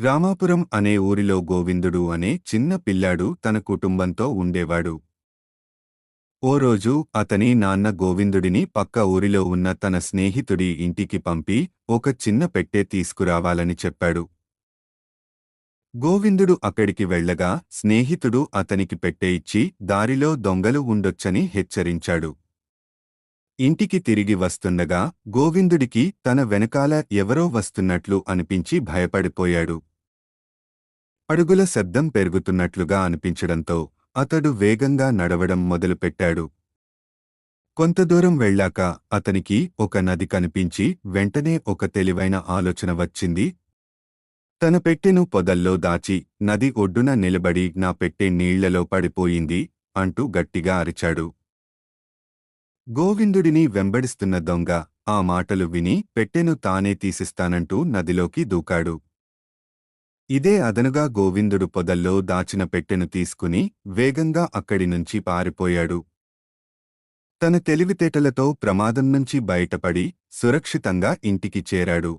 రామాపురం అనే ఊరిలో గోవిందుడు అనే చిన్న పిల్లాడు తన కుటుంబంతో ఉండేవాడు. ఓ రోజు అతని నాన్న గోవిందుడిని పక్క ఊరిలో ఉన్న తన స్నేహితుడి ఇంటికి పంపి ఒక చిన్న పెట్టె తీసుకురావాలని చెప్పాడు. గోవిందుడు అక్కడికి వెళ్ళగా స్నేహితుడు అతనికి పెట్టె ఇచ్చి దారిలో దొంగలు ఉండొచ్చని హెచ్చరించాడు. ఇంటికి తిరిగి వస్తుండగా గోవిందుడికి తన వెనకాల ఎవరో వస్తున్నట్లు అనిపించి భయపడిపోయాడు. అడుగుల శబ్దం పెరుగుతున్నట్లుగా అనిపించడంతో అతడు వేగంగా నడవడం మొదలుపెట్టాడు. కొంత దూరం వెళ్ళాక అతనికి ఒక నది కనిపించి వెంటనే ఒక తెలివైన ఆలోచన వచ్చింది. తన పెట్టెను పొదల్లో దాచి నది ఒడ్డున నిలబడి నా పెట్టె నీళ్ళలో పడిపోయింది అంటూ గట్టిగా అరిచాడు. గోవిందుడిని వెంబడిస్తున్న దొంగ ఆ మాటలు విని పెట్టెను తానే తీసిస్తానంటూ నదిలోకి దూకాడు. ఇదే అదనుగా గోవిందుడు పొదల్లో దాచిన పెట్టెను తీసుకుని వేగంగా అక్కడి నుంచి పారిపోయాడు. తన తెలివితేటలతో ప్రమాదం నుంచి బయటపడి సురక్షితంగా ఇంటికి చేరాడు.